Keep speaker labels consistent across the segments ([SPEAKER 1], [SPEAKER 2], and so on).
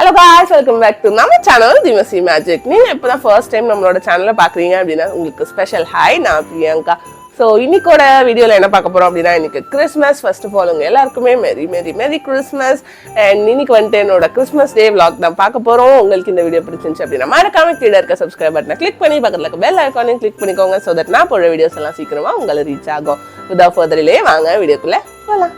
[SPEAKER 1] Hello guys welcome back to நம்ம channel திமசி magic நீங்கள் இப்போ தான் ஃபர்ஸ்ட் டைம் நம்மளோட சேனலை பார்க்குறீங்க அப்படின்னா உங்களுக்கு ஸ்பெஷல் ஹாய் நான் பிரியங்கா. ஸோ இன்னைக்கோட வீடியோவில் என்ன பார்க்க போகிறோம் அப்படின்னா இன்னைக்கு கிறிஸ்மஸ் ஃபர்ஸ்ட் ஆஃப் ஆல் உங்கள் எல்லாருக்குமே மெரி மெரி மெரி கிறிஸ்மஸ் அண்ட் இன்னைக்கு வந்துட்டு என்னோட கிறிஸ்மஸ் டே விளாக் தான் பார்க்க போகிறோம் உங்களுக்கு இந்த வீடியோ பிடிச்சிருந்துச்சு அப்படின்னா மறக்காம கீழே இருக்க சப்ஸ்கிரைப் பட்டனை கிளிக் பண்ணி பக்கத்தில் இருக்க பெல் ஐக்கானையும் கிளிக் பண்ணிக்கோங்க ஸோ தட் நான் போடுற வீடியோஸ் எல்லாம் சீக்கிரமாக உங்களை ரீச் ஆகும். விதா ஃபர்தரிலே வாங்க வீடியோக்குள்ளே போகலாம்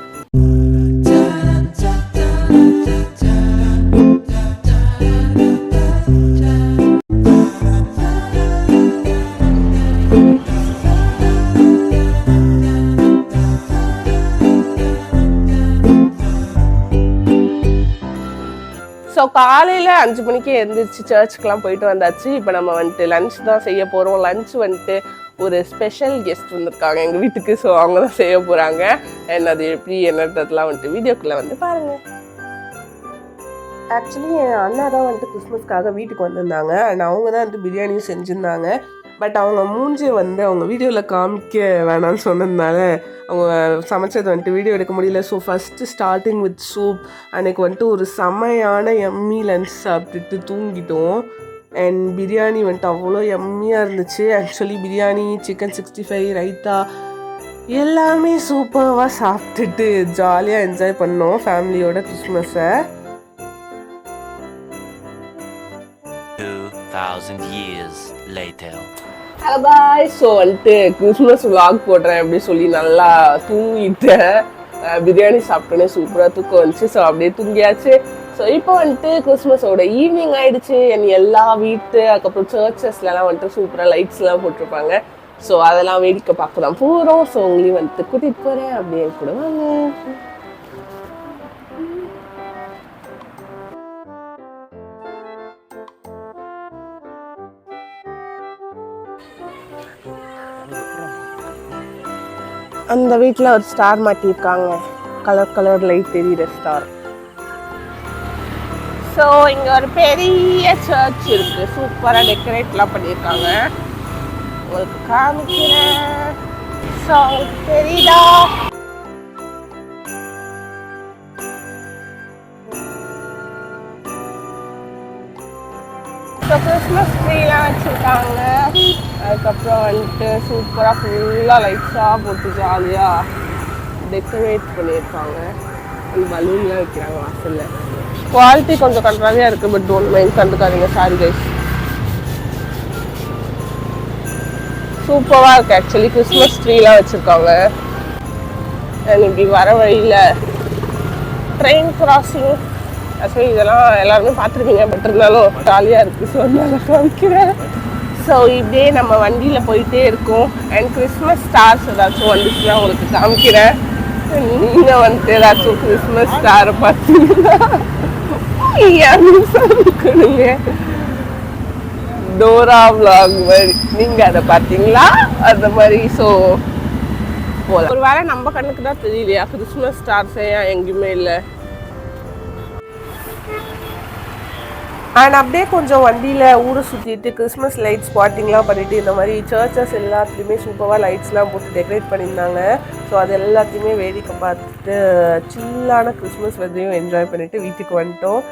[SPEAKER 1] ஸோ காலையில் அஞ்சு மணிக்கு எழுந்திரிச்சு சர்ச்சுக்கெலாம் போயிட்டு வந்தாச்சு. இப்போ நம்ம வந்துட்டு லன்ச் தான் செய்ய போகிறோம் லன்ச் வந்துட்டு ஒரு ஸ்பெஷல் கெஸ்ட் வந்திருக்காங்க எங்கள் வீட்டுக்கு. ஸோ அவங்க தான் செய்ய போகிறாங்க அண்ட் அது எப்படி என்னன்றதுலாம் வந்துட்டு வீடியோக்குள்ளே வந்து பாருங்கள் ஆக்சுவலி என் அண்ணா தான் வந்துட்டு கிறிஸ்மஸ்க்காக வீட்டுக்கு வந்திருந்தாங்க. அண்ட் அவங்க தான் வந்துட்டு பிரியாணியும் செஞ்சுருந்தாங்க. பட் அவங்க மூஞ்சி வந்து அவங்க வீடியோவில் காமிக்க வேணாம்னு சொன்னதுனால அவங்க சமைச்சது வந்துட்டு வீடியோ எடுக்க முடியல. So first starting with soup அன்னைக்கு வந்துட்டு ஒரு செமையான எம்மி லன்ச் சாப்பிட்டுட்டு தூங்கிட்டோம். அண்ட் பிரியாணி வந்துட்டு அவ்வளோ எம்மியாக இருந்துச்சு. Actually biryani chicken sixty five raita எல்லாமே சூப்பராக சாப்பிட்டுட்டு ஜாலியாக என்ஜாய் பண்ணோம் ஃபேமிலியோட கிறிஸ்மஸை
[SPEAKER 2] 2000 years later.
[SPEAKER 1] பாய் ஸோ வந்துட்டு கிறிஸ்மஸ் vlog போடுறேன் அப்படி சொல்லி நல்லா தூங்கிட்டேன். பிரியாணி சாப்பிட்டோன்னே சூப்பராக தூக்கம் வந்துச்சு. ஸோ அப்படியே தூங்கியாச்சு. ஸோ இப்போ வந்துட்டு கிறிஸ்மஸோட ஈவினிங் ஆயிடுச்சு. என் எல்லா வீட்டு அதுக்கப்புறம் சர்ச்சஸ்லலாம் வந்துட்டு சூப்பராக லைட்ஸ்லாம் போட்டிருப்பாங்க. ஸோ அதெல்லாம் வேடிக்கை பார்க்க தான் போகிறோம் ஸோ உங்களையும் வந்துட்டு கூட்டிகிட்டு போகிறேன் அப்படியே கூட வாங்க. அந்த வீட்டில் ஒரு ஸ்டார் மாட்டியிருக்காங்க. கலர் கலர் லைட் தெரியுற ஸ்டார் ஸோ இங்கே ஒரு பெரிய சர்ச் இருக்கு. சூப்பராக டெக்கரேட்லாம் பண்ணியிருக்காங்க. உங்களுக்கு காமிக்கிறேன். ஸோ உங்களுக்கு தெரியுதா? ஸோ கிறிஸ்மஸ் ட்ரீலாம் வச்சுருக்காங்க. அதுக்கப்புறம் வந்துட்டு சூப்பராக ஃபுல்லாக லைட்ஸாக போட்டு ஜாலியாக டெக்கரேட் பண்ணியிருக்காங்க பலூன்லாம் வைக்கிறாங்க வாசலில். குவாலிட்டி கொஞ்சம் கண்ட்ராவியாக இருக்குது பட் டோன்ட் மைண்ட் கண்டுக்காதீங்க. சாரி கைஸ் சூப்பராக இருக்குது ஆக்சுவலி கிறிஸ்மஸ் ட்ரீலாம் வச்சுருக்காங்க. அண்ட் இப்படி வர வழியில் ட்ரெயின் கிராசிங் ஆக்சுவலி இதெல்லாம் எல்லாருமே பார்த்துருப்பீங்க பட் இருந்தாலும் ஜாலியாக இருக்குது ஸோ அதனால காமிக்கிறேன். ஸோ இப்படியே நம்ம வண்டியில் போயிட்டே இருக்கோம். அண்ட் கிறிஸ்மஸ் ஸ்டார்ஸ் ஏதாச்சும் வந்துச்சுன்னா உங்களுக்கு காமிக்கிறேன். நீங்கள் வந்துட்டு ஏதாச்சும் கிறிஸ்மஸ் ஸ்டாரை பார்த்தீங்கன்னா இருக்கணுங்க டோரா vlog மாதிரி. நீங்கள் அதை பார்த்தீங்களா? அந்த மாதிரி ஸோ போகலாம் ஒரு வேளை நம்ம கண்ணுக்கு தான் தெரியலையா? கிறிஸ்மஸ் ஸ்டார்ஸே எங்கேயுமே இல்லை. அண்ட் அப்படியே கொஞ்சம் வண்டியில் ஊரை சுற்றிட்டு கிறிஸ்மஸ் லைட் ஸ்பாட்டிங்லாம் பண்ணிட்டு இந்த மாதிரி சர்ச்சஸ் எல்லாத்துலேயுமே சூப்பராக லைட்ஸ்லாம் போட்டு டெக்கரேட் பண்ணியிருந்தாங்க. ஸோ அது எல்லாத்தையுமே வேடிக்கை பார்த்துட்டு சில்லான கிறிஸ்மஸ் வெதையும் என்ஜாய் பண்ணிவிட்டு வீட்டுக்கு வந்துட்டோம்.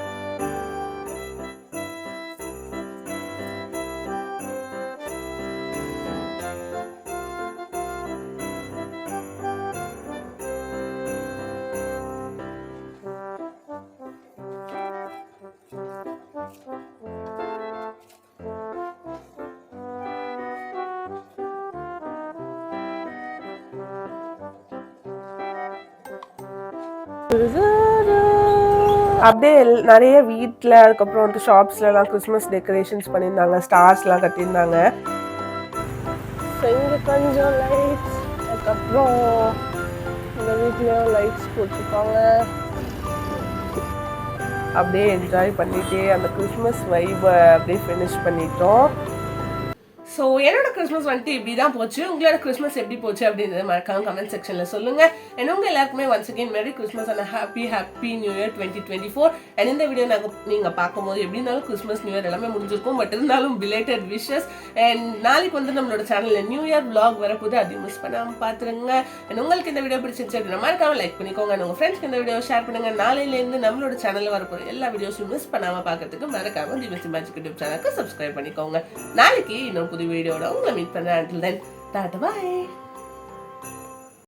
[SPEAKER 1] அப்படியே நிறைய வீட்டில் அதுக்கப்புறம் வந்து ஷாப்ஸ்லலாம் கிறிஸ்மஸ் டெக்கரேஷன்ஸ் பண்ணியிருந்தாங்க ஸ்டார்ஸ்லாம் கட்டியிருந்தாங்க. இங்கே கொஞ்சம் லைட்ஸ் அதுக்கப்புறம் இந்த வீட்லேயும் லைட்ஸ் போட்டிருக்காங்க அப்படியே என்ஜாய் பண்ணிட்டே அந்த கிறிஸ்மஸ் வைபை அப்படியே ஃபினிஷ் பண்ணிட்டோம். ஸோ என்னோட கிறிஸ்மஸ் வந்துட்டு இப்படி தான் போச்சு. உங்களோட கிறிஸ்மஸ் எப்படி போச்சு அப்படின்றத மறக்காம கமெண்ட் செக்ஷனில் சொல்லுங்க. அண்ட் உங்கள் எல்லாருக்குமே once again merry Christmas and happy happy new year twenty twenty four and இந்த வீடியோ நாங்கள் நீங்கள் பார்க்கும்போது எப்படி இருந்தாலும் கிறிஸ்மஸ் நியூ இயர் எல்லாமே முடிஞ்சிருக்கும். பட் இருந்தாலும் பிலேட்டட் விஷஸ் அண்ட் நாளைக்கு வந்து நம்மளோட சேனலில் நியூ இயர் vlog வரப்போது அதையும் மிஸ் பண்ணாமல் பார்த்துருங்க அண்ட் உங்களுக்கு இந்த வீடியோ பிடிச்சிருச்சு அப்படின்னா மறக்காம லைக் பண்ணிக்கோங்க. உங்கள் ஃப்ரெண்ட்ஸ்க்கு இந்த வீடியோ ஷேர் பண்ணுங்க. நாளையிலேருந்து நம்மளோட சேனலில் வரப்போகிற எல்லா வீடியோஸும் மிஸ் பண்ணாமல் பார்க்கறதுக்கு மறக்காம திவசி மேஜிக் யூடியூப் சேனலுக்கு சப்ஸ்கிரைப் பண்ணிக்கோங்க. நாளைக்கு இன்னொரு புது வீடியோட உங்களை மீட் பண்ணுறேன் அண்டில் தென் டாட்டா பாய்